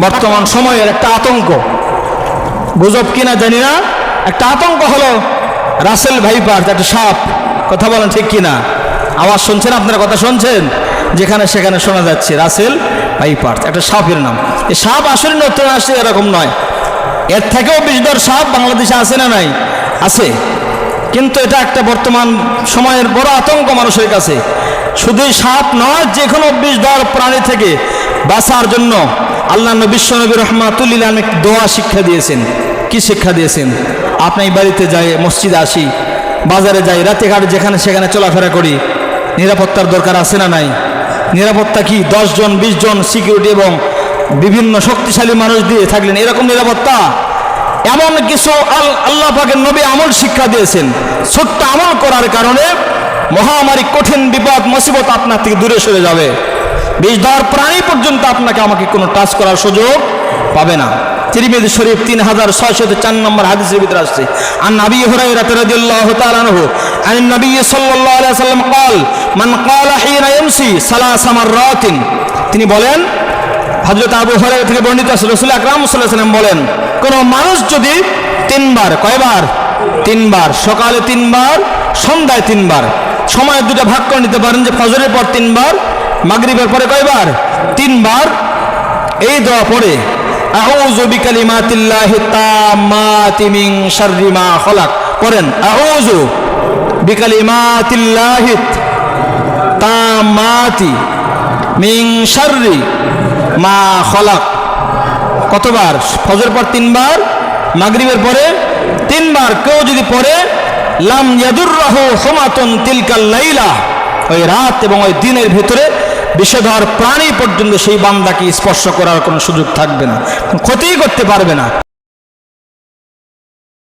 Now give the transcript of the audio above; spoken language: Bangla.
বর্তমান সময়ের একটা আতঙ্ক। গুজব কিনা জানি না। একটা আতঙ্ক হলো রাসেল ভাইপার একটা সাপ, কথা বলেন ঠিক কিনা? আওয়াজ শুনছেন? আপনারা কথা শুনছেন? যেখানে সেখানে শোনা যাচ্ছে, রাসেল ভাইপার, একটা সাপের নাম। এই সাপ আসলে নতুন আসছে, এরকম নয়। এর থেকেও বিষধর সাপ বাংলাদেশে আছে না নাই? আছে। কিন্তু এটা একটা বর্তমান সময়ের বড় আতঙ্ক মানুষের কাছে। শুধু সাপ নয় যে কোনো বিষধর প্রাণী থেকে বাঁচার জন্য আল্লাহ বিশ্ব নবী রহমাতুল্লিল অনেক দোয়া শিক্ষা দিয়েছেন। কি শিক্ষা দিয়েছেন? আপনি বাড়িতে যাই, মসজিদে আসি, বাজারে যাই, রাতে ঘাটে যেখানে সেখানে চলাফেরা করি, নিরাপত্তার দরকার আছে না নাই? নিরাপত্তা কি? জন, বিশ জন সিকিউরিটি এবং বিভিন্ন শক্তিশালী মানুষ দিয়ে থাকলেন এরকম নিরাপত্তা? এমন কিছু আল, আল্লাহ পাকের নবী আমল শিক্ষা দিয়েছেন। ছোট্ট আমল করার কারণে মহামারী কঠিন বিপদ, মুসিবত আপনার থেকে দূরে সরে যাবে। বিষধর প্রাণী পর্যন্ত আপনাকে আমাকে কোনো টাচ করার সুযোগ পাবে না তিরমিজি শরীফ তিন হাজার ছয়শত চার নম্বর হাদিসের ভিতরে আসছে আর নবী হুরাইরা রাদিয়াল্লাহু তাআলা আনহু আন নবী সাল্লাল্লাহু আলাইহি সাল্লাম قال من قال حين يمسي ثلاث مرات তিনি বলেন হযরত আবু হুরায়রা থেকে বর্ণিত আছে রাসূল আকরাম সাল্লাল্লাহু আলাইহি সাল্লাম বলেন কোন মানুষ যদি তিনবার কয়বার তিনবার সকালে তিনবার সন্ধ্যায় তিনবার সময় দুটো ভাগ করে নিতে পারেন যে ফজরের পর তিনবার মাগরিবের পরে কয়বার? তিনবার। এই দোয়া পড়ে, আউযু বিকালিমাতিল্লাহি তাম্মাতি মিন শাররি মা খলাক। পড়েন, আউযু বিকালিমাতিল্লাহি তাম্মাতি মিন শাররি মা খলাক। কতবার? ফজর পর তিনবার, মাগরিবের পরে তিনবার। কেউ যদি পড়ে, লাম ইয়াদুর্রাহ হুমাতুন তিলকাল লাইলা, ওই রাত এবং ওই দিনের ভিতরে বিষধর প্রাণী পর্যন্ত সেই বান্দাকে স্পর্শ করার কোনো সুযোগ থাকবে না ক্ষতিই করতে পারবে না।